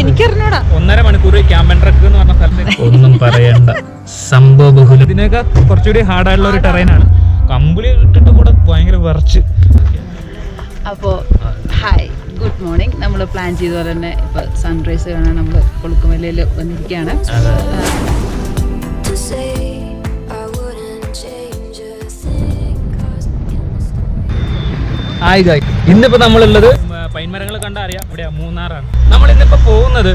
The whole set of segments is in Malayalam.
എനിക്കറിഞ്ഞൂടാ ഒന്നര മണിക്കൂർ ക്യാമ്പൻ ട്രക്ക് എന്ന് പറഞ്ഞ സ്ഥലത്ത് ഒന്നും പറയണ്ട. സംഭവ ബഹുല. ഇതിനൊക്കെ കുറച്ചുകൂടി ഹാർഡായിട്ടുള്ള ഒരു ടെറൈനാണ് കമ്പിളി ഇട്ടിട്ട് കൂടെ ഭയങ്കര വിറച്ച്. അപ്പോൾ ഹായ് ഗുഡ് മോർണിംഗ് നമ്മൾ പ്ലാൻ ചെയ്ത പോലെ തന്നെ ഇപ്പോൾ സൺറൈസ് കാണാൻ നമ്മൾ കൊളുക്കുമലയിൽ വന്നിരിക്കുകയാണ്. ഗായ് ഇന്നിപ്പോ നമ്മളുള്ളത് പൈൻമരങ്ങൾ കണ്ട അറിയാം. ഇവിടെ മൂന്നാറാണ്. നമ്മൾ ഇന്നിപ്പോ പോകുന്നത്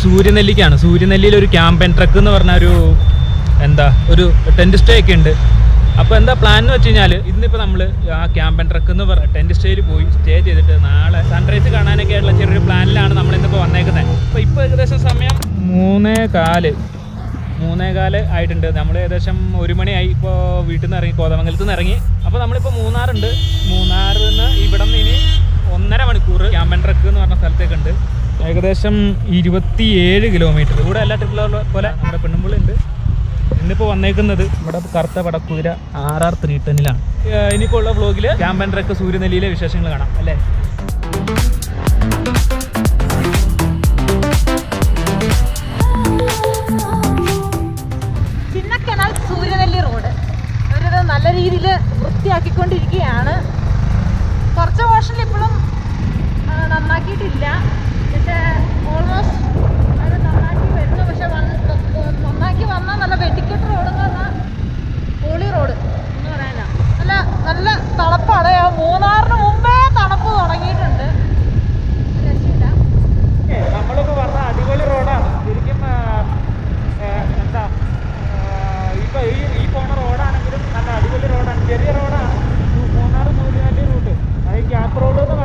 സൂര്യനെല്ലിക്കാണ്. സൂര്യനെല്ലിയിൽ ഒരു ക്യാമ്പൻ ട്രക്ക് എന്ന് പറഞ്ഞ ഒരു എന്താ ഒരു ടെന്റ് സ്റ്റേ ഒക്കെ ഉണ്ട്. അപ്പോൾ എന്താ പ്ലാൻ എന്ന് വെച്ച് കഴിഞ്ഞാൽ ഇന്നിപ്പോൾ നമ്മൾ ആ ക്യാമ്പൻ ട്രക്ക് എന്ന് പറഞ്ഞ ടെന്റ് സ്റ്റേയിൽ പോയി സ്റ്റേ ചെയ്തിട്ട് നാളെ സൺറൈസ് കാണാനൊക്കെ ആയിട്ടുള്ള ചെറിയൊരു പ്ലാനിലാണ് നമ്മൾ ഇന്നിപ്പോൾ വന്നേക്കുന്നത് അപ്പോൾ ഇപ്പോൾ ഏകദേശം സമയം മൂന്നേ കാൽ. മൂന്നേ കാൽ ആയിട്ടുണ്ട്. നമ്മൾ ഏകദേശം ഒരു മണിയായി ഇപ്പോൾ വീട്ടിൽ നിന്ന് ഇറങ്ങി കോതമംഗലത്ത് നിന്ന് ഇറങ്ങി. അപ്പോൾ നമ്മളിപ്പോൾ മൂന്നാറുണ്ട്. മൂന്നാറിൽ നിന്ന് ഇവിടെ നിന്ന് ഇനി ഒന്നര മണിക്കൂർ ക്യാമ്പൻ ട്രക്ക് എന്ന് പറഞ്ഞ സ്ഥലത്തേക്ക് ഉണ്ട് ഏകദേശം ഇരുപത്തിയേഴ് കിലോമീറ്റർ. ഇവിടെ എല്ലാ ട്രിപ്പിലുള്ള പോലെ നമ്മുടെ പെണ്ണുമ്പുള്ളി ഉണ്ട് ഇന്നിപ്പോൾ വന്നേക്കുന്നത് നമ്മുടെ കറുത്ത പടക്കുതിര ആർ ആർ ത്രീ ടെന്നിലാണ്. ഇനിയിപ്പോൾ ഉള്ള വ്ളോഗിൽ ക്യാമ്പൻ ട്രക്ക് സൂര്യനെല്ലിയിലെ വിശേഷങ്ങൾ കാണാം അല്ലേ? ചിന്നക്കനാൽ സൂര്യനെല്ലി റോഡ്. അവരിത് നല്ല രീതിയിൽ വൃത്തിയാക്കിക്കൊണ്ടിരിക്കുകയാണ്. കുറച്ച് പോർഷൻ ഇപ്പോഴും നന്നാക്കിയിട്ടില്ല. പക്ഷേ ഓൾമോസ്റ്റ് അവർ നന്നാക്കി വരുന്നു. പക്ഷെ നന്നാക്കി വന്നാൽ നല്ല വെടിക്കെട്ട് റോഡ് എന്ന് പറഞ്ഞാൽ പോളി റോഡ് എന്ന് പറയാനാ. നല്ല നല്ല തണുപ്പാണ്. മൂന്നാറിന് മുമ്പേ തണുപ്പ് തുടങ്ങിയിട്ടുണ്ട്. രക്ഷയില്ല. നമ്മളിപ്പോൾ പറഞ്ഞ അടിപൊളി റോഡാണ് ശരിക്കും ആ, ആ, എന്താ ഇപ്പോൾ ഈ ഈ പോണ റോഡാണെങ്കിലും നല്ല അടിപൊളി റോഡാണ് ചെറിയ റോഡാണ് മൂന്നാർ സൂര്യനെല്ലി റൂട്ട് അത് ഗ്യാപ്പ് റോഡ് എന്ന്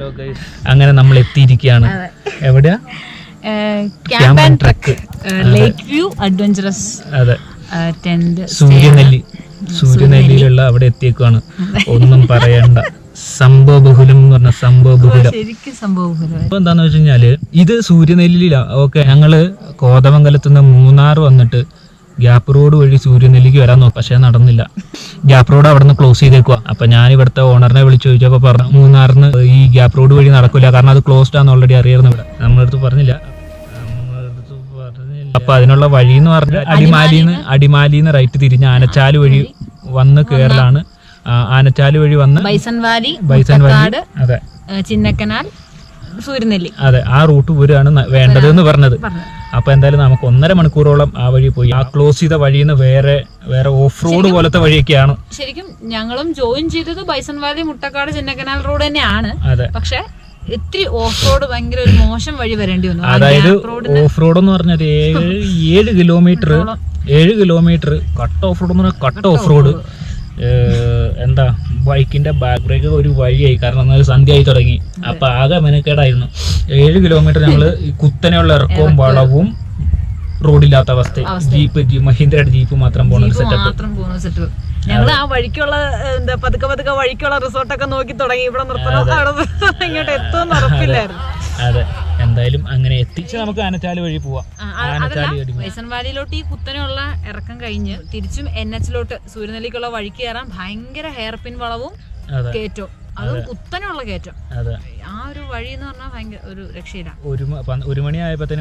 ഹലോ ഗൈസ് അങ്ങനെ നമ്മൾ എത്തിയിരിക്കുകയാണ്. എവിടെയാ? Camp n trek. Trek lake view adventurous അതെ. സൂര്യനെല്ലി സൂര്യനെല്ലിയിലുള്ള അവിടെ എത്തിയേക്കുവാണ്. ഒന്നും പറയണ്ട. സംഭവ ബഹുലം എന്ന് പറഞ്ഞ സംഭവ ബഹുലം ഇപ്പൊ എന്താന്ന് വെച്ച് കഴിഞ്ഞാൽ ഇത് സൂര്യനെല്ലിയിലാ ഓക്കെ ഞങ്ങൾ കോതമംഗലത്ത് നിന്ന് മൂന്നാർ വന്നിട്ട് ഗ്യാപ്പ് റോഡ് വഴി സൂര്യനെല്ലിക്ക് വരാൻ നോക്കും. പക്ഷേ നടന്നില്ല. ഗ്യാപ്പ് റോഡ് അവിടെ നിന്ന് ക്ലോസ് ചെയ്തേക്കുക അപ്പൊ ഞാൻ ഇവിടുത്തെ ഓണറിനെ വിളിച്ചു ചോദിച്ചപ്പോൾ പറഞ്ഞു മൂന്നാറിന് ഈ ഗ്യാപ്പ് റോഡ് വഴി നടക്കില്ല കാരണം അത് ക്ലോസ്ഡ് ആണെന്ന് ഓൾറെഡി അറിയായിരുന്നു ഇവിടെ. നമ്മളടുത്ത് പറഞ്ഞില്ല. അപ്പൊ അതിനുള്ള വഴി എന്ന് പറഞ്ഞാൽ അടിമാലിന്ന് അടിമാലിന്ന് റൈറ്റ് തിരിഞ്ഞ് ആനച്ചാൽ വഴി വന്ന് കേരളാണ് ആനച്ചാൽ വഴി വന്ന് ബൈസൺ വാലി ബൈസൺ വഴി അതെ ചിന്നക്കനാൽ സൂര്യനെല്ലി. അതെ ആ റൂട്ട് പോരാണ് വേണ്ടത് എന്ന് പറഞ്ഞത്. പറഞ്ഞു. അപ്പൊ എന്തായാലും നമുക്ക് ഒന്നര മണിക്കൂറോളം ആ വഴി പോയി. ആ ക്ലോസ് ചെയ്ത വഴിയിൽ നിന്ന് വേറെ വേറെ ഓഫ് റോഡ് പോലത്തെ വഴിയൊക്കെയാണ്. ശരിക്കും ഞങ്ങളും ജോയിൻ ചെയ്തത് bison valley Muttukad Chinnakanal road തന്നെയാണ്. അതെ. പക്ഷെ ഇത്തിരി ഓഫ് റോഡ് ഭയങ്കര ഒരു മോശം വഴി വരേണ്ടി വന്നു. അതായത് ഓഫ് റോഡ് എന്ന് പറഞ്ഞാൽ ഏഴ് ഏഴ് കിലോമീറ്റർ ഏഴ് കിലോമീറ്റർ കട്ട് ഓഫ് റോഡ് എന്ന് പറഞ്ഞാൽ കട്ട് ഓഫ് റോഡ് എന്താ ബൈക്കിന്റെ ബാക്ക് ബ്രേക്ക് ഒരു വഴിയായി. കാരണം എന്നാൽ സന്ധ്യയായി തുടങ്ങി. അപ്പൊ ആകെ മെനക്കേടായിരുന്നു. ഏഴ് കിലോമീറ്റർ ഞങ്ങൾ ഈ കുത്തനെയുള്ള ഇറക്കവും വളവും റോഡില്ലാത്ത അവസ്ഥ ജീപ്പ് മഹീന്ദ്രയുടെ ജീപ്പ് മാത്രം പോണ ഒരു സെറ്റപ്പ് ഞങ്ങൾ ആ വഴിക്കുള്ള എന്താ പതുക്കെ പതുക്കെ വഴിക്കുള്ള റിസോർട്ടൊക്കെ നോക്കി തുടങ്ങി. ഇവിടെ നിർത്തണം അവിടെ ഇങ്ങോട്ട് എത്തുമെന്ന് ഉറപ്പില്ലായിരുന്നു. അതെ. എന്തായാലും അങ്ങനെ എത്തിച്ച് നമുക്ക് ആനച്ചാൽ വഴി പോവാം. വൈസൺ വാലിയിലോട്ട് ഈ കുത്തനെയുള്ള ഇറക്കം കഴിഞ്ഞ് തിരിച്ചും എൻ എച്ചിലോട്ട് സൂര്യനെല്ലിക്കുള്ള വഴിക്ക് കയറാൻ ഭയങ്കര ഹെയർ പിൻ വളവും അതെ. കയറ്റവും. അതും കുത്തനെയുള്ള കയറ്റം. അതെ. ആ ഒരു വഴി എന്ന് പറഞ്ഞാൽ ഭയങ്കര ഒരു രക്ഷയില്ല. ഒരു ഒരു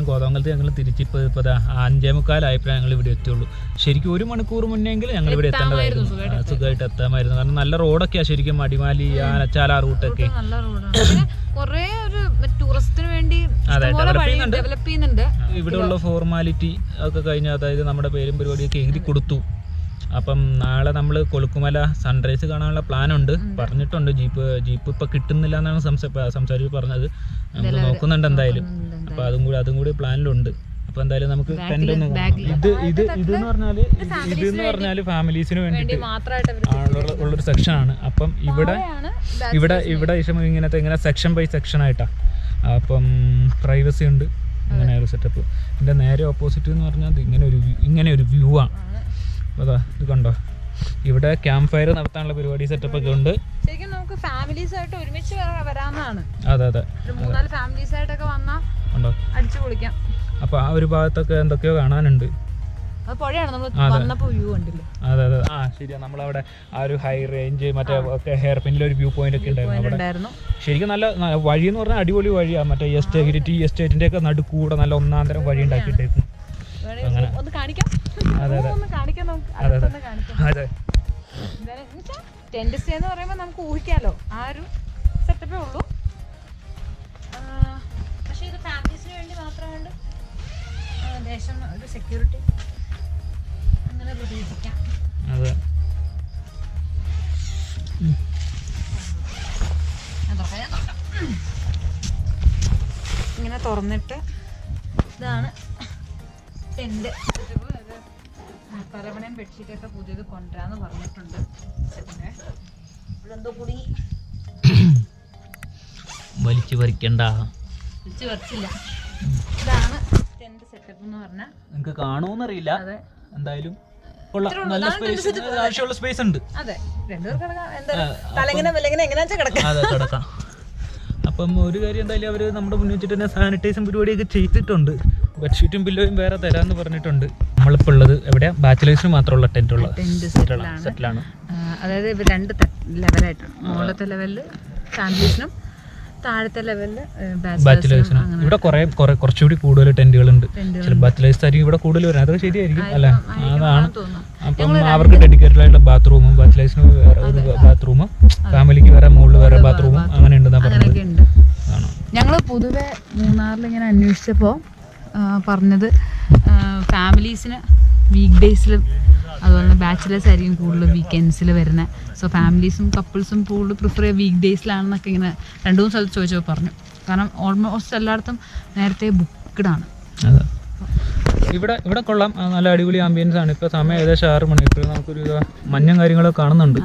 കോതമംഗലത്ത് ഞങ്ങൾ തിരിച്ചിപ്പോൾ ഇപ്പോൾ അഞ്ചേ മുക്കാലായപ്പോഴാണ് ഞങ്ങൾ ഇവിടെ എത്തിയുള്ളൂ. ശരിക്കും ഒരു മണിക്കൂർ മുന്നെങ്കിലും ഞങ്ങൾ ഇവിടെ എത്തേണ്ടതായിരുന്നു. സുഖമായിട്ട് എത്താമായിരുന്നു. കാരണം നല്ല റോഡൊക്കെയാണ് ശരിക്കും അടിമാലി ആനച്ചാല റൂട്ടൊക്കെ. നല്ല റോഡാണ്. പിന്നെ കുറേ ഒരു ടൂറിസ്റ്റിന് വേണ്ടി. ഡെവലപ്പ് ചെയ്യുന്നുണ്ട്. ഇവിടെയുള്ള ഫോർമാലിറ്റി ഒക്കെ കഴിഞ്ഞ് അതായത് നമ്മുടെ പേരും പരിപാടിയൊക്കെ എഴുതി കൊടുത്തു. അപ്പം നാളെ നമ്മൾ കൊളുക്കുമല സൺറൈസ് കാണാനുള്ള പ്ലാൻ ഉണ്ട്. പറഞ്ഞിട്ടുണ്ട്. ജീപ്പ് ജീപ്പ് ഇപ്പൊ കിട്ടുന്നില്ല എന്നാണ് സംസാരിച്ച് പറഞ്ഞത്. നമ്മൾ നോക്കുന്നുണ്ട് എന്തായാലും. അപ്പൊ അതും കൂടി അതും കൂടി പ്ലാനിലുണ്ട് അപ്പൊ എന്തായാലും നമുക്ക് ടെന്റ് ഒന്ന്. ഇത് ഇത് ഇത് എന്ന് പറഞ്ഞാൽ ഇത് എന്ന് പറഞ്ഞാൽ ഫാമിലീസിന് വേണ്ടി മാത്രമായിട്ട് അവർ ആളുള്ള ഉള്ളൊരു സെക്ഷൻ ആണ്. അപ്പം ഇവിടെ ഇവിടെ ഇവിടെ ഇഷ്ടം ഇങ്ങനത്തെ ഇങ്ങനെ സെക്ഷൻ ബൈ സെക്ഷൻ ആയിട്ടാ. അപ്പം പ്രൈവസി ഉണ്ട്. അങ്ങനെ ഒരു സെറ്റപ്പ് ഇതിന്റെ നേരെ ഓപ്പോസിറ്റ് എന്ന് പറഞ്ഞാൽ ഇങ്ങനെ ഒരു ഇങ്ങനെ ഒരു വ്യൂ ആണ്. അതാ ഇത് കണ്ടോ? ഇവിടെ ക്യാമ്പ് ഫയർ നടത്താനുള്ള പരിപാടി സെറ്റപ്പ് ഒക്കെ ഉണ്ട്. ശരിക്കും നമുക്ക് ഫാമിലീസ് ആയിട്ട് ഒരുമിച്ച് വരാമെന്നാണ് അതെ അതെ. മൂന്നാൽ ഫാമിലീസ് ആയിട്ടൊക്കെ വന്നാൽ ഉണ്ടോ? അടിച്ചു പൊളിക്കാം. അപ്പൊ ആ ഒരു ഭാഗത്തൊക്കെ എന്തൊക്കെയോ കാണാനുണ്ട്. അത് അതെ. ആ ശരിയാ. നമ്മളവിടെ ആ ഒരു ഹൈ റേഞ്ച് മറ്റേ ഒക്കെ ഹെയർ പിന്നിൽ ഒരു വ്യൂ പോയിന്റ് ഒക്കെ ഉണ്ടായിരുന്നു. അവിടെ ശരിക്കും നല്ല വഴി എന്ന് പറഞ്ഞാൽ അടിപൊളി വഴിയാ. മറ്റേ എസ്റ്റേറ്റ് എസ്റ്റേറ്റിന്റെ ഒക്കെ നടുക്കൂടെ നല്ല ഒന്നാന്തരം വഴി ഉണ്ടാക്കിയിട്ടായിരുന്നു അങ്ങനെ. ഒന്ന് കാണിക്കാം. അതെ, ടെന്റ് സ്റ്റേ എന്ന് പറയുമ്പോൾ നമുക്ക് ഊഹിക്കാലോ. ആ ഒരു സെറ്റപ്പേ ഉള്ളൂ. പക്ഷെ ഇത് ഫാമിലീസിന് വേണ്ടി മാത്രമായിട്ട് ദേശം ഒരു സെക്യൂരിറ്റി അങ്ങനെ പ്രതീക്ഷിക്കാം. അതെ. ഇങ്ങനെ തുറന്നിട്ട് ഇതാണ് പരവണയും ബെഡ്ഷീറ്റൊക്കെ പുതിയത് കൊണ്ടുവരാന്ന് പറഞ്ഞിട്ടുണ്ട്. പിന്നെ ഇവിടെന്തോ കൂടി വലിച്ചു പറിക്കണ്ട. വലിച്ചു പറിച്ചില്ല. ഇതാണ് ടെന്റ് സെറ്റപ്പ് എന്ന് പറഞ്ഞാൽ നിങ്ങക്ക് കാണുമെന്നറിയില്ല അതെ. എന്തായാലും ആവശ്യമുള്ള സ്പേസ് ഉണ്ട്. അതെ. അപ്പം ഒരു കാര്യം എന്തായാലും അവർ നമ്മുടെ മുന്നിൽ വെച്ചിട്ട് തന്നെ സാനിറ്റൈസും പരിപാടിയൊക്കെ ചെയ്തിട്ടുണ്ട്. ബെഡ്ഷീറ്റും പില്ലോയും വേറെ തരാമെന്ന് പറഞ്ഞിട്ടുണ്ട്. നമ്മളിപ്പോൾ ഉള്ളത് എവിടെയാ? ബാച്ചിലേഴ്സിന് മാത്രമുള്ള ടെന്റ് ഉള്ള സെറ്റിലാണ് അതായത് രണ്ട് ലെവലായിട്ടാണ് മുകളിലത്തെ ലെവലിൽ ഫാമിലീസിനും താഴത്തെ ലെവലിൽ ബാച്ചിലേഴ്സിനും. ഇവിടെ കുറെ കുറച്ചുകൂടി കൂടുതൽ ടെന്റുകളുണ്ട് ബാച്ചിലേഴ്സ് ആയിരിക്കും ഇവിടെ കൂടുതൽ വരുന്നത് അതൊക്കെ ശരിയായിരിക്കും അല്ലേ? അതാണ്. അപ്പം അവർക്ക് ഡെഡിക്കേറ്റഡ് ആയിട്ടുള്ള ബാത്റൂമും ബാച്ചിലേഴ്സിന് വേറെ ഒരു ബാത്റൂമും ഫാമിലിക്ക് വേറെ മുകളിൽ വേറെ ബാത്റൂമും അങ്ങനെ ഉണ്ടെന്നാണ് പറഞ്ഞത്. ഞങ്ങൾ പൊതുവെ മൂന്നാറിൽ ഇങ്ങനെ അന്വേഷിച്ചപ്പോൾ പറഞ്ഞത്. ഫാമിലീസിന് വീക്ക് ഡേയ്സിലും അതുപോലെ തന്നെ ബാച്ചിലേഴ്സ് ആയിരിക്കും കൂടുതൽ വീക്കെൻഡ്സിൽ വരുന്നത് സോ ഫാമിലീസും കപ്പിൾസും കൂടുതൽ പ്രിഫർ ചെയ്യുക വീക്ക് ഡേയ്സിലാണെന്നൊക്കെ ഇങ്ങനെ രണ്ടു മൂന്ന് സ്ഥലത്ത് ചോദിച്ചപ്പോൾ പറഞ്ഞു. കാരണം ഓൾമോസ്റ്റ് എല്ലായിടത്തും നേരത്തെ ബുക്ക്ഡാണ് ഇവിടെ ഇവിടെ കൊള്ളാം. നല്ല അടിപൊളി ആംബിയൻസ് ആണ്. ഇപ്പോൾ സമയം ഏകദേശം ആറ് മണി ഇപ്പോൾ നമുക്കൊരു മഞ്ഞും കാര്യങ്ങളൊക്കെ കാണുന്നുണ്ട്.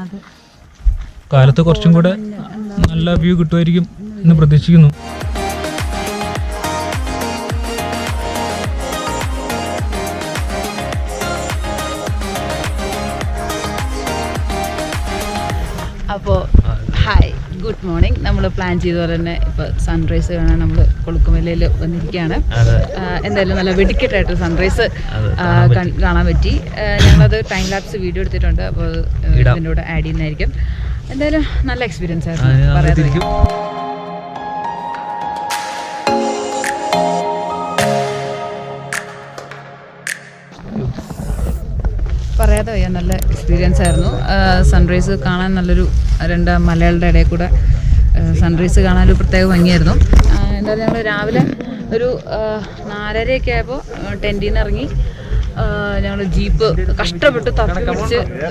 കാലത്ത് കുറച്ചും കൂടെ നല്ല വ്യൂ കിട്ടുമായിരിക്കും എന്ന് പ്രതീക്ഷിക്കുന്നു. പ്ലാൻ ചെയ്ത പോലെ തന്നെ ഇപ്പോൾ സൺറൈസ് കാണാൻ നമ്മൾ കൊളുക്കുമലയിൽ വന്നിരിക്കുകയാണ്. എന്തായാലും നല്ല വെടിക്കെട്ടായിട്ട് സൺറൈസ് കാണാൻ പറ്റി. ഞങ്ങളത് ടൈം ലാപ്സ് വീഡിയോ എടുത്തിട്ടുണ്ട് അപ്പോൾ. ഇതിന്റെ കൂടെ ആഡ് ചെയ്യുന്നതായിരിക്കും. എന്തായാലും നല്ല എക്സ്പീരിയൻസ് ആയിരുന്നു പറയാൻ പറയാതെ വയ്യ നല്ല എക്സ്പീരിയൻസ് ആയിരുന്നു. സൺറൈസ് കാണാൻ നല്ലൊരു രണ്ട് മലകളുടെ ഇടയിൽ കൂടെ സൺറൈസ് കാണാൻ ഒരു പ്രത്യേക ഭംഗിയായിരുന്നു. എന്താ എന്തായാലും ഞങ്ങൾ രാവിലെ ഒരു നാലരയൊക്കെ ആയപ്പോൾ ടെന്റിൽ നിന്ന് ഇറങ്ങി ഞങ്ങൾ ജീപ്പ് കഷ്ടപ്പെട്ട് തപ്പി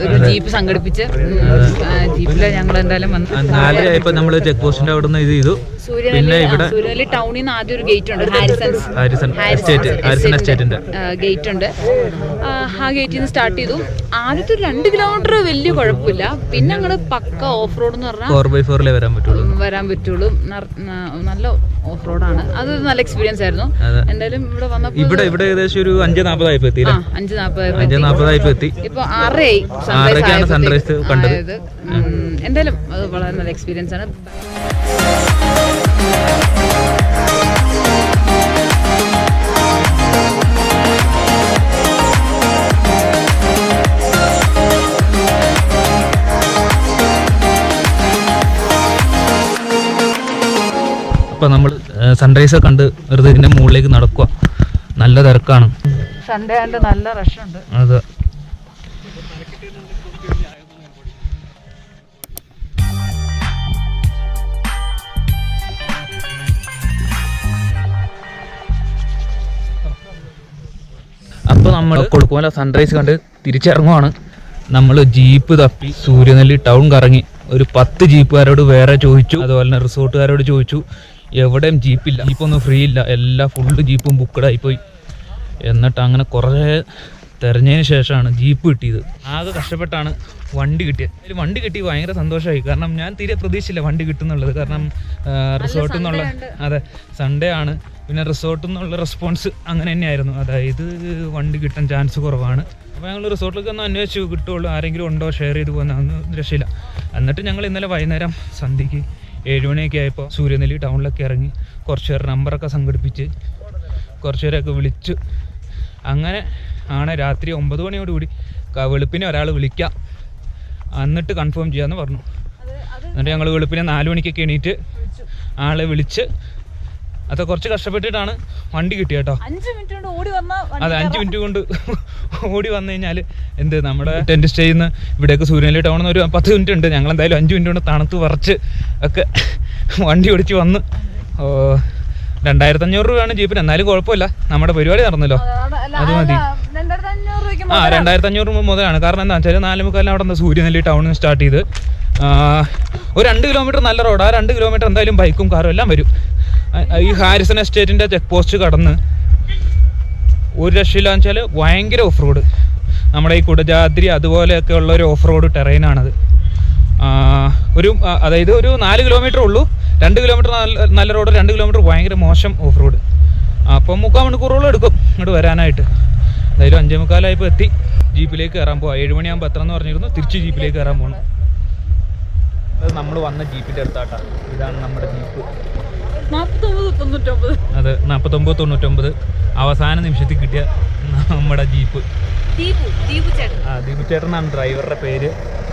ഒരു ജീപ്പ് സംഘടിപ്പിച്ച് ജീപ്പിൽ ഞങ്ങൾ എന്തായാലും വന്നു നാലര നമ്മൾ ചെക്ക് പോസ്റ്റിന്റെ അവിടെ നിന്ന് ഇത് ചെയ്തു. പിന്നെ ഇവിടെ സൂര്യനെല്ലി ടൗണിൽ നിന്ന് ആദ്യം ഒരു ഗേറ്റ് ഉണ്ട്. Harrisons Harrison. എസ്റ്റേറ്റ് ഹാരിസൺ എസ്റ്റേറ്റിന്റെ ഗേറ്റ് ഉണ്ട്. ആ, ഗേറ്റിൽ നിന്ന് സ്റ്റാർട്ട് ചെയ്തു. ആദ്യത്തെ രണ്ട് കിലോമീറ്റർ വലിയ കുഴപ്പമില്ല. പിന്നെ അങ്ങോട്ട് പക്ക ഓഫ് റോഡ് എന്ന് പറഞ്ഞാൽ ഫോർ ബൈ ഫോറിലേ വരാൻ പറ്റുള്ളൂ. വരാൻ പറ്റുള്ളൂ. നല്ല ഓഫ് റോഡാണ് അത് നല്ല എക്സ്പീരിയൻസ് ആയിരുന്നു. എന്തായാലും ഇവിടെ വന്നപ്പോൾ ഇവിടെ ഇവിടെ ഏകദേശം ഒരു അഞ്ച് നാൽപ്പതായപ്പോ എത്തി അഞ്ച് നാൽപ്പത് അഞ്ച് നാൽപ്പതായപ്പോ എത്തി. ഇപ്പൊ ആറരയായി. ആറരയ്ക്കാണ് സൺറൈസ് കണ്ടത്. എന്തായാലും അത് വളരെ നല്ല എക്സ്പീരിയൻസ് ആണ്. സൺറൈസ് കണ്ട് വെറുതെ ഇതിന്റെ മുകളിലേക്ക് നടക്കുക. നല്ല തിരക്കാണ്. സൺഡേ നല്ല റഷ് ഉണ്ട്. അപ്പോൾ അപ്പൊ നമ്മൾ കൊടുക്കുമല്ല സൺറൈസ് കണ്ട് തിരിച്ചിറങ്ങുവാണ്. നമ്മൾ ജീപ്പ് തപ്പി സൂര്യനെല്ലി ടൗൺ കറങ്ങി. ഒരു പത്ത് ജീപ്പുകാരോട് വേറെ ചോദിച്ചു. അതുപോലെ തന്നെ റിസോർട്ടുകാരോട് ചോദിച്ചു. എവിടെയും ജീപ്പില്ല. ജീപ്പൊന്നും ഫ്രീ ഇല്ല എല്ലാ ഫുള്ള് ജീപ്പും ബുക്കഡായി പോയി എന്നിട്ട് അങ്ങനെ കുറേ തിരഞ്ഞതിന് ശേഷമാണ് ജീപ്പ് കിട്ടിയത്. ആകെ കഷ്ടപ്പെട്ടാണ് വണ്ടി കിട്ടിയത്. അതിൽ വണ്ടി കിട്ടി ഭയങ്കര സന്തോഷമായി. കാരണം ഞാൻ തീരെ പ്രതീക്ഷിച്ചില്ല വണ്ടി കിട്ടുന്നുള്ളത്. കാരണം റിസോർട്ടിൽ നിന്നുള്ള അതെ സൺഡേ ആണ്. പിന്നെ റിസോർട്ടിൽ നിന്നുള്ള റെസ്പോൺസ് അങ്ങനെ തന്നെയായിരുന്നു. അതായത് വണ്ടി കിട്ടാൻ ചാൻസ് കുറവാണ്. അപ്പോൾ ഞങ്ങൾ റിസോർട്ടിലേക്ക് ഒന്ന് അന്വേഷിച്ചു. കിട്ടുള്ളൂ. ആരെങ്കിലും ഉണ്ടോ? ഷെയർ ചെയ്ത് പോകുന്ന ഒന്നും രക്ഷയില്ല. എന്നിട്ട് ഞങ്ങൾ ഇന്നലെ വൈകുന്നേരം സന്ധ്യയ്ക്ക് ഏഴ് മണിയൊക്കെ ആയപ്പോൾ സൂര്യനെല്ലി ടൗണിലൊക്കെ ഇറങ്ങി കുറച്ച് പേർ നമ്പറൊക്കെ സംഘടിപ്പിച്ച് കുറച്ച് പേരൊക്കെ വിളിച്ചു. അങ്ങനെ ആണ് രാത്രി ഒമ്പത് മണിയോടുകൂടി വെളുപ്പിനെ ഒരാൾ വിളിക്കാം. എന്നിട്ട് കൺഫേം ചെയ്യാമെന്ന് പറഞ്ഞു. എന്നിട്ട് ഞങ്ങൾ വെളുപ്പിനെ നാല് മണിക്കൊക്കെ എണീറ്റ് ആളെ വിളിച്ച് അത് കുറച്ച് കഷ്ടപ്പെട്ടിട്ടാണ് വണ്ടി കിട്ടിയ കേട്ടോ അഞ്ച് മിനിറ്റ് കൊണ്ട് ഓടി വന്ന അതെ അഞ്ച് മിനിറ്റ് കൊണ്ട് ഓടി വന്നു കഴിഞ്ഞാൽ എന്ത് നമ്മുടെ ടെന്റ് സ്റ്റേ ചെയ്യുന്ന ഇവിടെയൊക്കെ സൂര്യനെല്ലി ടൗണിൽ നിന്ന് ഒരു പത്ത് മിനിറ്റ് ഉണ്ട്. ഞങ്ങൾ എന്തായാലും അഞ്ച് മിനിറ്റ് കൊണ്ട് തണുത്ത് വറച്ച് ഒക്കെ വണ്ടി ഓടിച്ച് വന്ന്. ഓ രണ്ടായിരത്തി അഞ്ഞൂറ് രൂപയാണ് ജീപ്പിന്. എന്നാലും കുഴപ്പമില്ല. നമ്മുടെ പരിപാടി നടന്നല്ലോ. അത് മതി. ആ രണ്ടായിരത്തി അഞ്ഞൂറ് രൂപ മുതലാണ്. കാരണം എന്താ വെച്ചാൽ നാല് മുക്കാലിന് അവിടെ നിന്ന് സൂര്യനെല്ലി ടൗണിൽ നിന്ന് സ്റ്റാർട്ട് ചെയ്ത് ഒരു രണ്ട് കിലോമീറ്റർ നല്ല റോഡ് ആ രണ്ട് കിലോമീറ്റർ എന്തായാലും ബൈക്കും കാറും എല്ലാം വരും. ഈ ഹാരിസൺ എസ്റ്റേറ്റിന്റെ ചെക്ക് പോസ്റ്റ് കടന്ന് ഒരു രക്ഷയില്ലാന്ന് വെച്ചാൽ ഭയങ്കര ഓഫ് റോഡ് നമ്മുടെ ഈ കുടജാദ്രി അതുപോലെയൊക്കെ ഉള്ള ഒരു ഓഫ് റോഡ് ടെറൈനാണത് ഒരു അതായത് ഒരു നാല് കിലോമീറ്റർ ഉള്ളൂ. രണ്ട് കിലോമീറ്റർ നല്ല റോഡ് രണ്ട് കിലോമീറ്റർ ഭയങ്കര മോശം ഓഫ് റോഡ് അപ്പം മുക്കാൽ മണിക്കൂറോളം എടുക്കും ഇങ്ങോട്ട് വരാനായിട്ട്. അതായത് അഞ്ചേ മുക്കാലായപ്പോൾ എത്തി. ജീപ്പിലേക്ക് കയറാൻ പോവാം. ഏഴ് മണിയാകുമ്പോൾ എത്ര എന്ന് പറഞ്ഞിരുന്നു. തിരിച്ച് ജീപ്പിലേക്ക് കയറാൻ പോകണം അത് നമ്മൾ വന്ന ജീപ്പിന്റെ അടുത്താട്ടാണ് ഇതാണ് നമ്മുടെ ജീപ്പ്. അത് നാപ്പത്തൊമ്പത് തൊണ്ണൂറ്റൊമ്പത്. അവസാന നിമിഷത്തിൽ കിട്ടിയ നമ്മുടെ ജീപ്പ്. ആ ദീപു ചേട്ടനാണ് ഡ്രൈവറുടെ പേര്.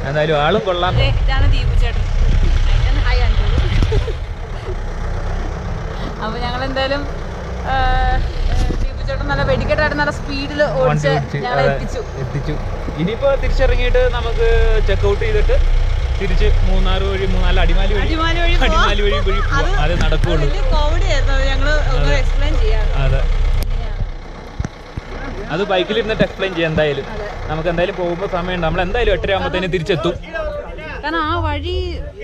എന്തായാലും ആളും കൊള്ളാം. അപ്പൊ ഞങ്ങൾ എന്തായാലും നല്ല വെടിക്കെട്ടായിട്ട് നല്ല സ്പീഡിൽ ഓടിച്ച് എത്തിച്ചു. ഇനിയിപ്പോൾ തിരിച്ചിറങ്ങിയിട്ട് നമുക്ക് ചെക്കൗട്ട് ചെയ്തിട്ട് തിരിച്ച് മൂന്നാർ വഴി മൂന്നാൽ അടിമാലി വഴി. അടിമാലി വഴി വഴി അത് നടക്കുള്ളൂ. ആയിരുന്നു. അത് അതെ. ബൈക്കിൽ ഇരുന്നിട്ട് എക്സ്പ്ലെയിൻ ചെയ്യാം എന്തായാലും. നമുക്ക് എന്തായാലും പോകുമ്പോൾ സമയമുണ്ട്. നമ്മൾ എന്തായാലും എട്ടര ആകുമ്പോഴത്തേനും തിരിച്ചെത്തും. കാരണം ആ വഴി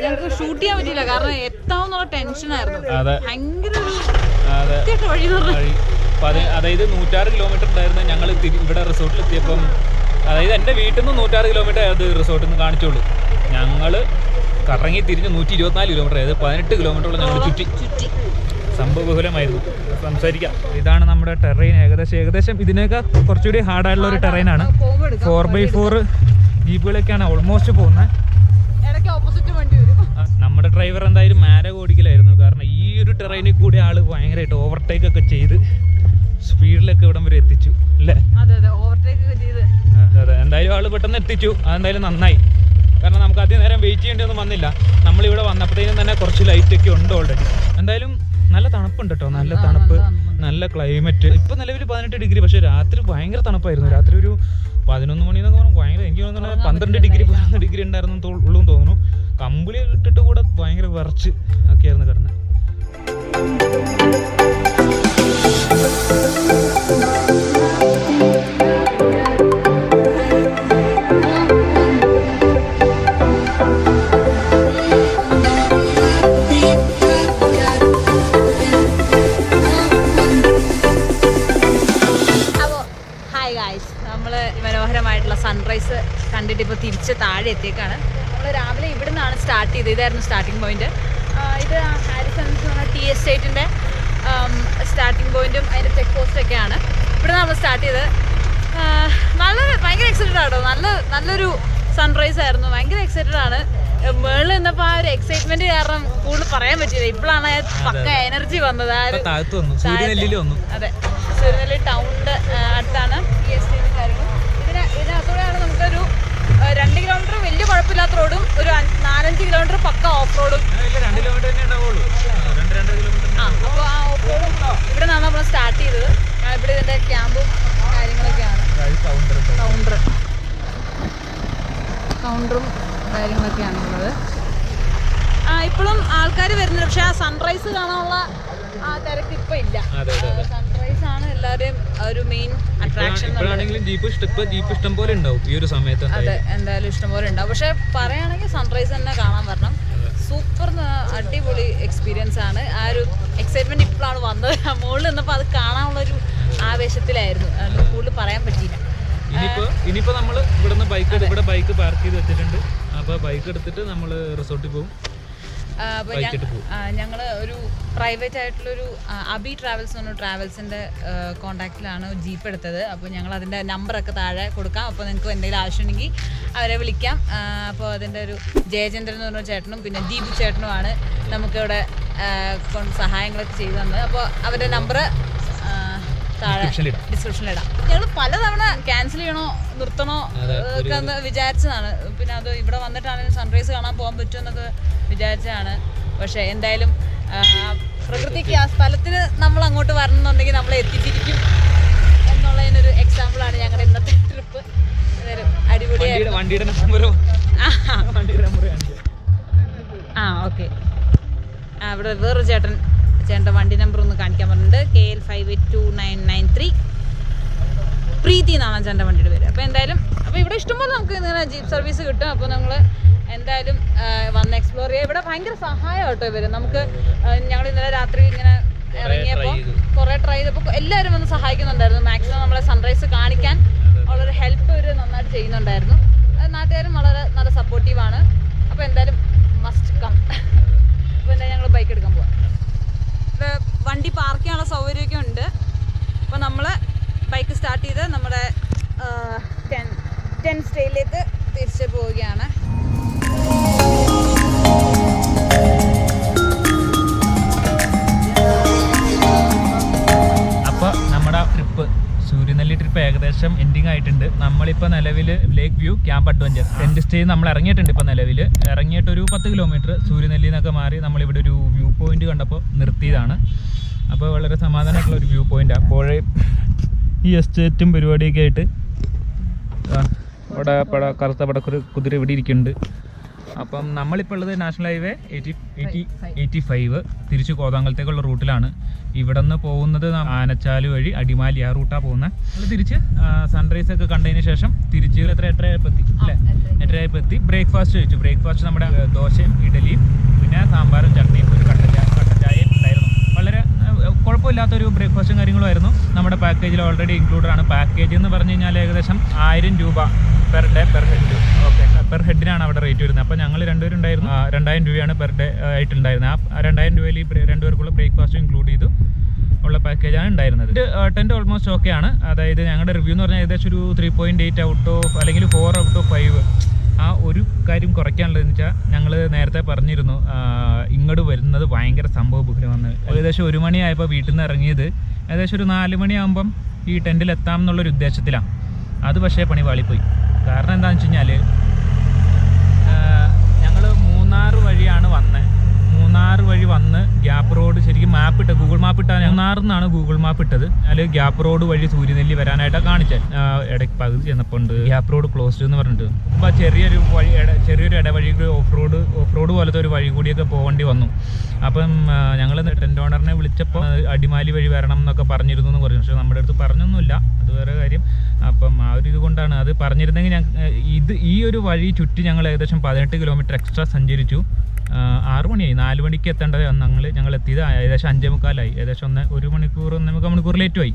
ഞങ്ങൾക്ക് ഷൂട്ട് ചെയ്യാൻ പറ്റിയില്ല. കാരണം എത്താവുന്നുള്ള ടെൻഷനായിരുന്നു ഭയങ്കര അതായത് നൂറ്റാറ് കിലോമീറ്റർ ഉണ്ടായിരുന്നു ഞങ്ങൾ ഇവിടെ റിസോർട്ടിൽ എത്തിയപ്പം. അതായത് എന്റെ വീട്ടിൽ നിന്ന് നൂറ്റാറ് കിലോമീറ്റർ അത് റിസോർട്ടിൽ നിന്ന് കാണിച്ചോളൂ. ഞങ്ങൾ കറങ്ങി തിരിഞ്ഞ് നൂറ്റി ഇരുപത്തിനാല് കിലോമീറ്റർ അതായത് പതിനെട്ട് കിലോമീറ്ററോളം ഞങ്ങൾ ചുറ്റി. സംഭവബഹുലമായിരുന്നു സംസാരിക്കാം. ഇതാണ് നമ്മുടെ ടെറൈൻ ഏകദേശം ഏകദേശം ഇതിനേക്കാൾ കുറച്ചുകൂടി ഹാർഡായിട്ടുള്ള ഒരു ടെറൈനാണ് ഫോർ ബൈ ഫോർ ജീപ്പുകളൊക്കെയാണ് ഓൾമോസ്റ്റ് പോകുന്നത് നമ്മുടെ ഡ്രൈവർ എന്തായാലും മാരക ഓടിക്കലായിരുന്നു കാരണം ഈ ഒരു ടെറൈനിൽ കൂടി ആൾ ഭയങ്കരമായിട്ട് ഓവർടേക്ക് ഒക്കെ ചെയ്ത് സ്പീഡിലൊക്കെ ഇവിടം വരെ എത്തിച്ചു. അല്ലേ? അതെ അതെ. എന്തായാലും ആൾ പെട്ടെന്ന് എത്തിച്ചു. അതെന്തായാലും നന്നായി. കാരണം നമുക്ക് അധികം നേരം വെയിറ്റ് ചെയ്യേണ്ടിയൊന്നും വന്നില്ല. നമ്മളിവിടെ വന്നപ്പോഴത്തേനും തന്നെ കുറച്ച് ലൈറ്റ് ഒക്കെ ഉണ്ട് ഓൾറെഡി എന്തായാലും നല്ല തണുപ്പുണ്ട് കേട്ടോ നല്ല തണുപ്പ് നല്ല ക്ലൈമറ്റ് ഇപ്പൊ നിലവിൽ പതിനെട്ട് ഡിഗ്രി പക്ഷെ രാത്രി ഭയങ്കര തണുപ്പായിരുന്നു. രാത്രി ഒരു പതിനൊന്ന് മണി എന്നൊക്കെ പറഞ്ഞാൽ ഭയങ്കര എനിക്ക് തോന്നുന്നു പന്ത്രണ്ട് ഡിഗ്രി പതിനൊന്ന് ഡിഗ്രി ഉണ്ടായിരുന്നു ഉള്ളൂ തോന്നുന്നു. കമ്പിളി ഇട്ടിട്ട് കൂടെ ഭയങ്കര വിറച്ച് ഒക്കെയായിരുന്നു Thank അപ്പോൾ ഇപ്പോൾ തിരിച്ച് താഴെ എത്തിയേക്കാണ്. നമ്മൾ രാവിലെ ഇവിടെ നിന്നാണ് സ്റ്റാർട്ട് ചെയ്തത്. ഇതായിരുന്നു സ്റ്റാർട്ടിംഗ് പോയിന്റ് ഇത് ഹാരിസൺസ് എന്ന് പറഞ്ഞാൽ ടി എസ്റ്റേറ്റിന്റെ സ്റ്റാർട്ടിംഗ് പോയിന്റും അതിന്റെ ചെക്ക് പോസ്റ്റ് ആണ് ഇവിടെ നമ്മൾ സ്റ്റാർട്ട് ചെയ്തത്. നല്ല ഭയങ്കര എക്സൈറ്റഡ് ആട്ടോ. നല്ല നല്ലൊരു സൺറൈസ് ആയിരുന്നു. ഭയങ്കര എക്സൈറ്റഡ് ആണ്. മേളിൽ നിന്നപ്പോൾ ആ ഒരു എക്സൈറ്റ്മെന്റ് കാരണം കൂടുതൽ പറയാൻ പറ്റില്ല ഇപ്പോഴാണ് പക്ക എനർജി വന്നത്. ആ ഒരു അതെ. സൂര്യനെല്ലി ടൗണിന്റെ അടുത്താണ് ഈ എസ്റ്റേറ്റ് ഇതിനകത്തൂടെയാണ് നമുക്കൊരു രണ്ട് കിലോമീറ്റർ വലിയ കുഴപ്പമില്ലാത്ത റോഡും ഒരു നാലഞ്ച് കിലോമീറ്റർ പക്ക ഓഫ് റോഡും ആ അപ്പോൾ ആ ഓഫ് റോഡും ഇവിടെ നിന്നാണ് നമ്മൾ സ്റ്റാർട്ട് ചെയ്തത്. ഇവിടെ ഇതിന്റെ ക്യാമ്പും കാര്യങ്ങളൊക്കെയാണ്. കൗണ്ടർ കൗണ്ടറും കാര്യങ്ങളൊക്കെയാണ് ഉള്ളത് ആ ഇപ്പോഴും ആൾക്കാർ വരുന്നുണ്ട്. പക്ഷെ ആ സൺറൈസ് കാണാനുള്ള ആ തിരക്ക് ഇപ്പൊ ഇല്ല. സൺറൈസ് ആണ് ഒരു മെയിൻ അട്രാക്ഷൻ ഇപ്പോഴാണെങ്കിലും ജീപ്പ് ഇഷ്ടം ജീപ്പ് ഇഷ്ടം പോലെ ഉണ്ടാവും ഈ ഒരു സമയത്ത് അതെ എന്തായാലും ഇഷ്ടം പോലെ ഉണ്ടാവും. പക്ഷെ പറയുകയാണെങ്കിൽ സൺറൈസ് തന്നെ കാണാൻ വരണം. സൂപ്പർ അടിപൊളി എക്സ്പീരിയൻസ് ആണ്. ആ ഒരു എക്സൈറ്റ്മെന്റ് ഇപ്പോഴാണ് വന്നത്. മുകളിൽ നിന്നപ്പോൾ അത് കാണാനുള്ള ഒരു ആവേശത്തിലായിരുന്നു കൂടുതൽ പറയാൻ പറ്റിയില്ല. ഇനിയിപ്പോ ഇനിയിപ്പോ നമ്മൾ ഇവിടുന്ന് ബൈക്ക് ഇവിടെ ബൈക്ക് പാർക്ക് ചെയ്ത് വെച്ചിട്ടുണ്ട്. അപ്പൊ ബൈക്ക് എടുത്തിട്ട് നമ്മൾ റിസോർട്ടിൽ പോകും ആ, അപ്പൊ Bike ഞ- ഇട്ട് പോകും. ആ, ഞങ്ങൾ ഒരു പ്രൈവറ്റ് ആയിട്ടുള്ളൊരു അബി ട്രാവൽസ് എന്ന് പറഞ്ഞ ട്രാവൽസിന്റെ കോണ്ടാക്റ്റിലാണ് ജീപ്പ് എടുത്തത്. അപ്പോൾ ഞങ്ങൾ അതിന്റെ നമ്പറൊക്കെ താഴെ കൊടുക്കാം. അപ്പോൾ നിങ്ങൾക്ക് എന്തെങ്കിലും ആവശ്യമുണ്ടെങ്കിൽ അവരെ വിളിക്കാം. അപ്പോൾ അതിന്റെ ഒരു ജയചന്ദ്രൻ എന്ന് പറഞ്ഞ ചേട്ടനും പിന്നെ ദീപു ചേട്ടനുമാണ് നമുക്കിവിടെ സഹായങ്ങളൊക്കെ ചെയ്തു തന്നത്. അപ്പോൾ അവരുടെ നമ്പർ താഴെ ഇടാം. ഞങ്ങൾ പലതവണ ക്യാൻസൽ ചെയ്യണോ നിർത്തണോ ഒക്കെ വിചാരിച്ചതാണ്. പിന്നെ അത് ഇവിടെ വന്നിട്ടാണെങ്കിലും സൺറൈസ് കാണാൻ പോകാൻ പറ്റുമെന്നൊക്കെ വിചാരിച്ചതാണ്. പക്ഷേ എന്തായാലും പ്രകൃതിക്ക് ആ സ്ഥലത്തിന് നമ്മൾ അങ്ങോട്ട് വരണമെന്നുണ്ടെങ്കിൽ നമ്മൾ എത്തിച്ചിരിക്കും എന്നുള്ളതിനൊരു എക്സാമ്പിളാണ് ഞങ്ങളുടെ ഇന്നത്തെ ട്രിപ്പ് അടിപൊളിയായിരുന്നു. ആ. ഓക്കെ. ആ ഇവിടെ വേറൊരു ചേട്ടൻ ചേട്ടന്റെ വണ്ടി നമ്പർ ഒന്ന് കാണിക്കാൻ പറഞ്ഞിട്ടുണ്ട്. K L five eight two nine nine three. Preethi എന്നാണ് ചേട്ടന്റെ വണ്ടിയുടെ പേര്. അപ്പോൾ എന്തായാലും അപ്പോൾ ഇവിടെ ഇഷ്ടംപോലെ നമുക്ക് ഇങ്ങനെ ജീപ്പ് സർവീസ് കിട്ടും. അപ്പോൾ നമ്മൾ എന്തായാലും വന്ന് എക്സ്പ്ലോർ ചെയ്യുക ഇവിടെ ഭയങ്കര സഹായം കേട്ടോ ഇവർ. നമുക്ക് ഞങ്ങൾ ഇന്നലെ രാത്രി ഇങ്ങനെ ഇറങ്ങിയപ്പോൾ കുറെ ട്രൈ ചെയ്തപ്പോൾ എല്ലാവരും വന്ന് സഹായിക്കുന്നുണ്ടായിരുന്നു. മാക്സിമം നമ്മളെ സൺറൈസ് കാണിക്കാൻ ഉള്ളൊരു ഹെൽപ്പ് ഇവർ നന്നായിട്ട് ചെയ്യുന്നുണ്ടായിരുന്നു. അത് നാട്ടുകാരും വളരെ നല്ല സപ്പോർട്ടീവാണ് അപ്പോൾ എന്തായാലും മസ്റ്റ് കം അപ്പോൾ എന്തായാലും ഞങ്ങൾ ബൈക്ക് എടുക്കാൻ പോവാം. ഇവിടെ വണ്ടി പാർക്ക് ചെയ്യാനുള്ള സൗകര്യമൊക്കെ ഉണ്ട്. അപ്പോൾ നമ്മൾ ബൈക്ക് സ്റ്റാർട്ട് ചെയ്ത് നമ്മുടെ ടെൻ ടെൻ സ്റ്റേയിലേക്ക് തിരിച്ച് പോവുകയാണ്. ഏകദേശം എൻഡിങ് ആയിട്ടുണ്ട്. നമ്മളിപ്പോൾ നിലവിൽ lake view camp adventure tent stay നമ്മൾ ഇറങ്ങിയിട്ടുണ്ട് ഇപ്പോൾ നിലവിൽ ഇറങ്ങിയിട്ട് ഒരു പത്ത് കിലോമീറ്റർ സൂര്യനെല്ലി എന്നൊക്കെ മാറി നമ്മളിവിടെ ഒരു വ്യൂ പോയിന്റ് കണ്ടപ്പോൾ നിർത്തിയതാണ്. അപ്പോൾ വളരെ സമാധാനമായിട്ടുള്ള ഒരു വ്യൂ പോയിന്റാണ് അപ്പോൾ ഈ എസ്റ്റേറ്റും പരിപാടിയൊക്കെ ആയിട്ട് അവിടെ പട കറുത്ത പടക്കുരു കുതിര ഇവിടെ ഇരിക്കുന്നുണ്ട്. അപ്പം നമ്മളിപ്പോൾ ഉള്ളത് national highway eighty eighty eighty five തിരിച്ച് കോതാങ്കലത്തേക്കുള്ള റൂട്ടിലാണ്. ഇവിടെ നിന്ന് പോകുന്നത് ആനച്ചാൽ വഴി അടിമാലി ആ റൂട്ടാണ് പോകുന്നത് നമ്മൾ തിരിച്ച് സൺറൈസ് ഒക്കെ കണ്ടതിന് ശേഷം തിരിച്ച് എത്ര എട്ടരയായപ്പോൾ എത്തി അല്ലേ? എട്ടരയായപ്പോൾ എത്തി ബ്രേക്ക്ഫാസ്റ്റ് കഴിച്ചു ബ്രേക്ക്ഫാസ്റ്റ് നമ്മുടെ ദോശയും ഇഡലിയും പിന്നെ സാമ്പാറും ചട്നിയും ഒരു കട്ടൻ കട്ടൻ ഉണ്ടായിരുന്നു. വളരെ കുഴപ്പമില്ലാത്തൊരു ബ്രേക്ക്ഫാസ്റ്റും കാര്യങ്ങളും ആയിരുന്നു നമ്മുടെ പാക്കേജിൽ ഓൾറെഡി ഇൻക്ലൂഡഡ് ആണ്. പാക്കേജ് എന്ന് പറഞ്ഞു കഴിഞ്ഞാൽ ഏകദേശം ആയിരം രൂപ per day per head okay per ഹെഡിനാണ് അവിടെ റേറ്റ് വരുന്നത്. അപ്പോൾ ഞങ്ങൾ രണ്ടുപേരും ഉണ്ടായിരുന്നു. രണ്ടായിരം രൂപയാണ് പെർ ഡേ ആയിട്ടുണ്ടായിരുന്നത്. ആ രണ്ടായിരം രൂപയിൽ ഈ രണ്ടുപേർക്കുള്ള ബ്രേക്ക്ഫാസ്റ്റ് ഇൻക്ലൂഡ് ചെയ്തു. ഉള്ള പാക്കേജാണ് ഉണ്ടായിരുന്നത്. ടെന്റ് ഓൾമോസ്റ്റ് ഓക്കെ ആണ്. അതായത് ഞങ്ങളുടെ റിവ്യൂ എന്ന് പറഞ്ഞാൽ ഏകദേശം ഒരു three point eight out of അല്ലെങ്കിൽ ഫോർ ഔട്ട് ഓഫ് ഫൈവ് ആ ഒരു കാര്യം കുറയ്ക്കാനുള്ളതെന്ന് വെച്ചാൽ ഞങ്ങൾ നേരത്തെ പറഞ്ഞിരുന്നു. ഇങ്ങോട്ട് വരുന്നത് ഭയങ്കര സംഭവബഹുലമാണ് ഏകദേശം ഒരു മണിയായപ്പോൾ വീട്ടിൽ നിന്ന് ഇറങ്ങിയത്. ഏകദേശം ഒരു നാല് മണിയാകുമ്പം ഈ ടെന്റിൽ എത്താം എന്നുള്ളൊരു ഉദ്ദേശത്തിലാണ് അത് പക്ഷേ പണി വാളിപ്പോയി. കാരണം എന്താണെന്ന് വെച്ച് കഴിഞ്ഞാൽ ഞങ്ങൾ മൂന്നാർ വഴിയാണ് വന്നത് മൂന്നാർ വഴി വന്ന് ഗ്യാപ്പ് റോഡ് ശരിക്കും മാപ്പ് ഇട്ട ഗൂഗിൾ മാപ്പ് ഇട്ടാൽ മൂന്നാറിൽ നിന്നാണ് ഗൂഗിൾ മാപ്പ് ഇട്ടത്. അതിൽ ഗ്യാപ്പ് റോഡ് വഴി സൂര്യനെല്ലി വരാനായിട്ടാണ് കാണിച്ചത് ഇടയ്ക്ക് പകുതി ചെന്നപ്പോൾ ഉണ്ട് ഗ്യാപ്പ് റോഡ് ക്ലോസ്ഡ് എന്ന് പറഞ്ഞിട്ട്. അപ്പോൾ ചെറിയൊരു വഴി ചെറിയൊരു ഇടവഴി ഓഫ് റോഡ് ഓഫ് റോഡ് പോലത്തെ ഒരു വഴി കൂടിയൊക്കെ പോകേണ്ടി വന്നു. അപ്പം ഞങ്ങൾ ടെന്റ് ഓണറിനെ വിളിച്ചപ്പോൾ അടിമാലി വഴി വരണം എന്നൊക്കെ പറഞ്ഞിരുന്നു എന്ന് പറഞ്ഞു. പക്ഷേ നമ്മുടെ അടുത്ത് പറഞ്ഞൊന്നുമില്ല. അത് വേറെ കാര്യം. അപ്പം ആ ഒരു ഇതുകൊണ്ടാണ് അത് പറഞ്ഞിരുന്നെങ്കിൽ ഞങ്ങൾ ഇത് ഈ ഒരു വഴി ചുറ്റി ഞങ്ങൾ ഏകദേശം പതിനെട്ട് കിലോമീറ്റർ എക്സ്ട്രാ സഞ്ചരിച്ചു. ആറ് മണിയായി. നാല് മണിക്ക് എത്തേണ്ടത് ഞങ്ങൾ ഞങ്ങൾ എത്തിയത് ഏകദേശം അഞ്ചേ മുക്കാലായി. ഏകദേശം ഒന്ന് ഒരു മണിക്കൂർ ഒന്നേ മുക്കാൽ മണിക്കൂർ ലേറ്റ് ആയി.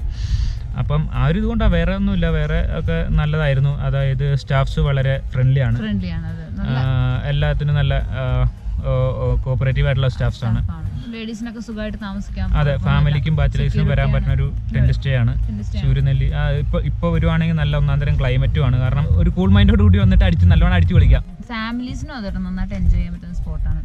അപ്പം ആ ഒരു ഇതുകൊണ്ടാണ് വേറെ ഒന്നുമില്ല. വേറെ ഒക്കെ നല്ലതായിരുന്നു. അതായത് സ്റ്റാഫ്സ് വളരെ ഫ്രണ്ട്ലി ആണ്. എല്ലാത്തിനും നല്ല കോപ്പറേറ്റീവ് ആയിട്ടുള്ള സ്റ്റാഫ്സ് ആണ്. ലേഡീസിനൊക്കെ സുഖമായിട്ട് താമസിക്കാം. അതെ ഫാമിലിക്കും ബാച്ചിലേഴ്സിനും വരാൻ പറ്റുന്ന ഒരു ടെന്റ് സ്റ്റേ ആണ് സൂര്യനെല്ലി ഇപ്പൊ ഇപ്പൊ വരുവാണെങ്കിൽ നല്ല ഒന്നാന്തരം ക്ലൈമറ്റും ആണ്. കാരണം ഒരു കൂൾ മൈൻഡോട് കൂടി വന്നിട്ട് അടിച്ച് നല്ലോണം അടിച്ചു വിളിക്കാം. ഫാമിലീസിനും അതൊരു നന്നായിട്ട് എൻജോയ് ചെയ്യാൻ പറ്റുന്ന സ്പോട്ടാണ്.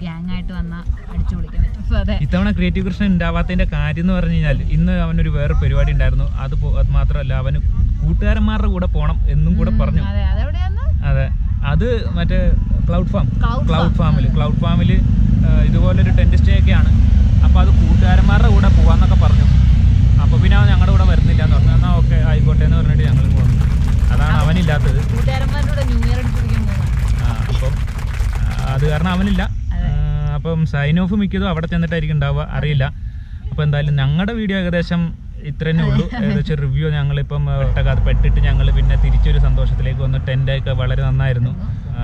ഗ്യാങ് ആയിട്ട് വന്നാൽ അടിച്ചു വിളിക്കാൻ പറ്റും. അതെ. ഇത്തവണ ക്രിയേറ്റീവ് കൃഷ്ണൻ ഉണ്ടാവാത്തതിന്റെ കാര്യം എന്ന് പറഞ്ഞു കഴിഞ്ഞാൽ ഇന്ന് അവനൊരു വേറെ പരിപാടി ഉണ്ടായിരുന്നു. അത് അത് മാത്രമല്ല അവന് കൂട്ടുകാരന്മാരുടെ കൂടെ പോണം എന്നും കൂടെ പറഞ്ഞു. അതെ. അതെ. മറ്റേ ക്ലൗഡ് ഫാം ക്ലൗഡ് ഫാമിൽ ക്ലൗഡ് ഫാമിൽ ഇതുപോലൊരു ടെന്റ് സ്റ്റേ ഒക്കെയാണ് അപ്പോൾ അത് കൂട്ടുകാരന്മാരുടെ കൂടെ പോകാമെന്നൊക്കെ പറഞ്ഞു. അപ്പോൾ പിന്നെ അവൻ ഞങ്ങളുടെ കൂടെ വരുന്നില്ല എന്ന് പറഞ്ഞു. എന്നാൽ ഓക്കെ ആയിക്കോട്ടെ എന്ന് പറഞ്ഞിട്ട് ഞങ്ങൾ പോകുന്നു അതാണ് അവനില്ലാത്തത്. കൂട്ടുകാരന്മാരുടെ കൂടെ ന്യൂ ഇയർ അടിച്ചു പൊളിക്കാൻ പോകുന്നത് ആ, അപ്പം അത് കാരണം അവനില്ല. അപ്പം സൈൻ ഓഫ് മിക്കതും അവിടെ ചെന്നിട്ടായിരിക്കും ഉണ്ടാവുക അറിയില്ല. അപ്പോൾ അപ്പോൾ എന്തായാലും ഞങ്ങളുടെ വീഡിയോ ഏകദേശം ഇത്ര തന്നെ ഉള്ളൂ ഏകദേശം റിവ്യൂ ഞങ്ങളിപ്പം ഒട്ടകാത്ത് പെട്ടിട്ട് ഞങ്ങൾ പിന്നെ തിരിച്ചൊരു സന്തോഷത്തിലേക്ക് വന്നു. ടെന്റൊക്കെ വളരെ നന്നായിരുന്നു.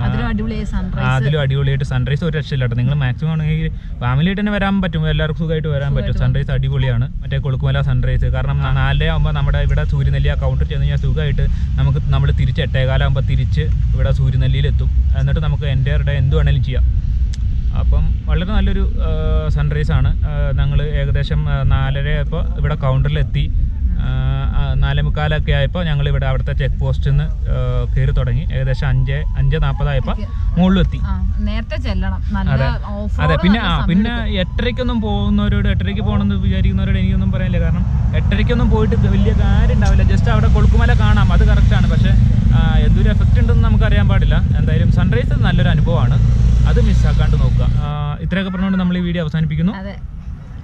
അതിലും അടിപൊളിയായിട്ട് സൺറൈസ് ഒരു രക്ഷയില്ലാട്ടോ. നിങ്ങൾ മാക്സിമം ആണെങ്കിൽ ഫാമിലി ആയിട്ട് തന്നെ വരാൻ പറ്റും. എല്ലാവർക്കും സുഖമായിട്ട് വരാൻ പറ്റും. സൺറൈസ് അടിപൊളിയാണ്. മറ്റേ കൊളുക്കുമല സൺറൈസ് കാരണം നാലര ആകുമ്പോൾ നമ്മുടെ ഇവിടെ സൂര്യനെല്ലി ആ കൗണ്ടർ ചെന്ന് കഴിഞ്ഞാൽ സുഖമായിട്ട് നമുക്ക് നമ്മൾ തിരിച്ച് എട്ടേകാലാകുമ്പോൾ തിരിച്ച് ഇവിടെ സൂര്യനെല്ലിയിലെത്തും. എന്നിട്ട് നമുക്ക് എന്റെ എന്ത് വേണമെങ്കിലും ചെയ്യാം. അപ്പം വളരെ നല്ലൊരു സൺറൈസാണ് ഞങ്ങൾ ഏകദേശം നാലര ഇപ്പോൾ ഇവിടെ കൗണ്ടറിലെത്തി നാലേ മുക്കാലൊക്കെ ആയപ്പോൾ ഞങ്ങൾ ഇവിടെ അവിടുത്തെ ചെക്ക് പോസ്റ്റിൽ നിന്ന് കയറി തുടങ്ങി. ഏകദേശം അഞ്ച് അഞ്ച് നാൽപ്പതായപ്പോൾ മുകളിലെത്തി. നേരത്തെ ചെല്ലണം. അതെ. പിന്നെ ആ പിന്നെ എട്ടരയ്ക്കൊന്നും പോകുന്നവരോട് എട്ടരയ്ക്ക് പോകണമെന്ന് വിചാരിക്കുന്നവരോട് എനിക്കൊന്നും പറയാനില്ല. കാരണം എട്ടരയ്ക്കൊന്നും പോയിട്ട് വലിയ കാര്യം ഉണ്ടാവില്ല ജസ്റ്റ് അവിടെ കൊളുക്കുമല കാണാം. അത് കറക്റ്റാണ് പക്ഷേ എന്തൊരു എഫക്റ്റ് ഉണ്ടെന്ന് നമുക്ക് അറിയാൻ പാടില്ല. എന്തായാലും സൺറൈസ് നല്ലൊരു അനുഭവമാണ്. അത് മിസ്സാക്കാണ്ട് നോക്കുക. ഇത്രയൊക്കെ പറഞ്ഞുകൊണ്ട് നമ്മൾ ഈ വീഡിയോ അവസാനിപ്പിക്കുന്നു.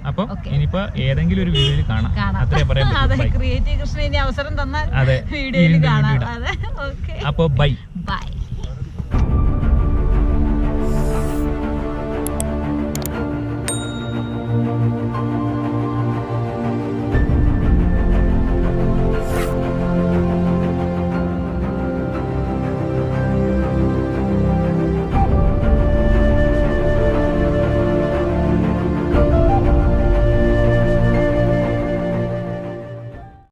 അതെ ഇനിയിപ്പോ. ഏതെങ്കിലും ഒരു വീഡിയോയിൽ കാണാം. അത്രേ പറയാം ക്രിയേറ്റീവ് കൃഷ്ണ ഇനി അവസരം തന്നാൽ വീഡിയോയിൽ കാണാം. അപ്പൊ ബൈ. ബൈ.